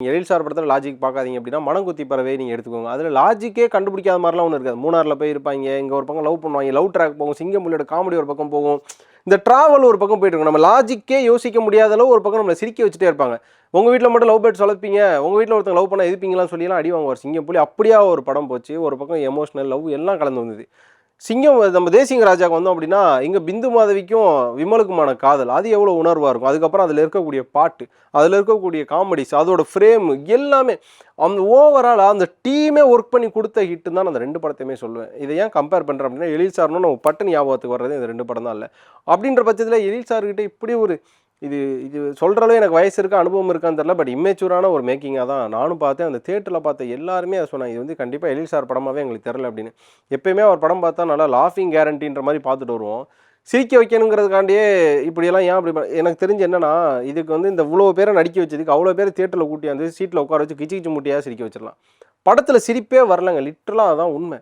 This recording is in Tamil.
நீங்கள் எழில் சார் படத்தில் லாஜிக் பார்க்காதீங்க அப்படின்னா மனங்குத்தி பறவை நீங்கள் எடுத்துக்கோங்க. அதில் லாஜிக்கே கண்டுபிடிக்காத மாதிரிலாம் ஒன்று இருக்காது. மூணாரில் போய் இருப்பாங்க இங்கே ஒரு பக்கம் லவ் பண்ணுவாங்க லவ் ட்ராக் போகும் சிங்கம்புலியோட காமெடி ஒரு பக்கம் போகும். இந்த ட்ராவல் ஒரு பக்கம் போயிட்டு இருக்கும். நம்ம லாஜிக்கே யோசிக்க முடியாத அளவு ஒரு பக்கம் நம்மளை சிரிக்க வச்சுட்டே இருப்பாங்க. உங்கள் வீட்டில் மட்டும் லவ் பேர்ட்ஸ் வளர்ப்பீங்க உங்கள் வீட்டில் ஒருத்தங்க லவ் பண்ண எதிர்ப்பீங்களான்னு சொல்லிலாம் அடி சிங்கம் சிங்கம்புலி அப்படியே ஒரு படம் போச்சு. ஒரு பக்கம் எமோஷனல் லவ் எல்லாம் கலந்து வந்தது. சிங்கம் நம்ம தேசிங்க ராஜாக்கு வந்தோம் அப்படின்னா இங்கே பிந்து மாதவிக்கும் விமலுக்குமான காதல். அது எவ்வளோ உணர்வாக இருக்கும். அதுக்கப்புறம் அதில் இருக்கக்கூடிய பாட்டு அதில் இருக்கக்கூடிய காமெடிஸ் அதோட ஃப்ரேம் எல்லாமே அந்த ஓவராலாக அந்த டீமே ஒர்க் பண்ணி கொடுத்த ஹிட்டு தான் அந்த ரெண்டு படத்தையுமே சொல்லுவேன். இதை ஏன் கம்பேர் பண்ணுறேன் அப்படின்னா எழில் சார்னு நம்ம பட்டன் ஞாபகத்துக்கு வர்றது இந்த ரெண்டு படம் தான் இல்லை. அப்படின்ற பட்சத்தில் எழில் சார்கிட்ட இப்படி ஒரு இது இது சொல்கிறளவு எனக்கு வயசு இருக்கா அனுபவம் இருக்கான்னு தெரில பட் இம்மேச்சூரான ஒரு மேக்கிங்காக தான் நானும் பார்த்தேன். அந்த தேட்டரில் பார்த்த எல்லாருமே அதை சொன்னாங்க இது வந்து கண்டிப்பாக எழில் சார் படமாகவே எங்களுக்கு தெரில அப்படின்னு. எப்பயுமே அவர் படம் பார்த்தா நல்லா லாஃபிங் கேரண்டின்ற மாதிரி பார்த்துட்டு வருவோம். சிரிக்க வைக்கணுங்கிறதுக்காண்டியே இப்படியெல்லாம் ஏன் அப்படி எனக்கு தெரிஞ்சு என்னன்னா இதுக்கு வந்து இந்த இவ்வளோ பேரை நடிக்க வச்சதுக்கு அவ்வளோ பேர் தேட்டரில் கூட்டியாந்து சீட்டில் உட்கார வச்சு கிச்சு கிச்சு முட்டியாக சிரிக்க வச்சிடலாம். படத்தில் சிரிப்பே வரலங்க லிட்ரலாக அதான் உண்மை.